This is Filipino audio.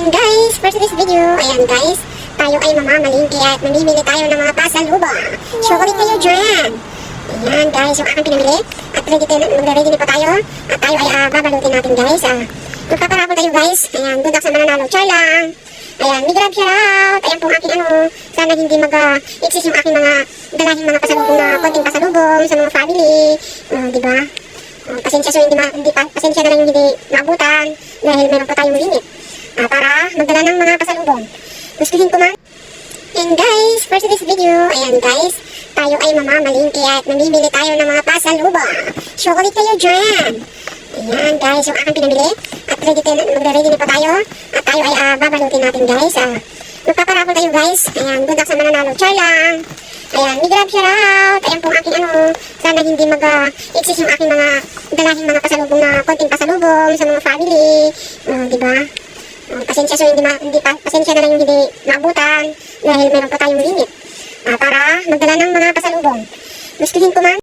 And guys, for today's video, ayan guys, tayo ay mamamalingki at mamimili tayo ng mga pasalubong. Chocolate kayo dyan! Ayan guys, yung aking pinamili. At ready tayo, magre-ready na pa tayo. At tayo ay ah, babalutin natin guys. Ah, magpaparapol tayo guys. Ayan, good luck sa mananalo. Char lang! Ayan, may grab shout out! Ayan pong aking ano, sana hindi mag-exist yung aking mga dalahing mga pasalubong na konting pasalubong sa mga family. Oh, di ba? Oh, pasensya so hindi, ma, hindi pa, pasensya na lang yung hindi maabutan dahil meron pa tayong limit. Ah, para magdala ng mga pasalubong. Gustuhin ko man. And guys, for today's video, ayan guys, tayo ay mamamalingki at mamimili tayo ng mga pasalubong. Chocolate kayo dyan! Ayan guys, yung aking pinamili. At ready tayo, magre-ready na pa tayo. At tayo ay ah, babalutin natin guys. Ah, magpaparapol tayo guys. Ayan, good luck sa mananalo. Char lang! Ayan, may grab shout out! Ayan pong aking ano, sana hindi mag-exist yung aking mga dalahing mga pasalubong na konting pasalubong sa mga family. Oh, di pasensya so hindi, ma, hindi pa, pasensya na lang yung hindi maabutan dahil meron pa tayong limit. Ah, para magdala ng mga pasalubong. Gustuhin ko man.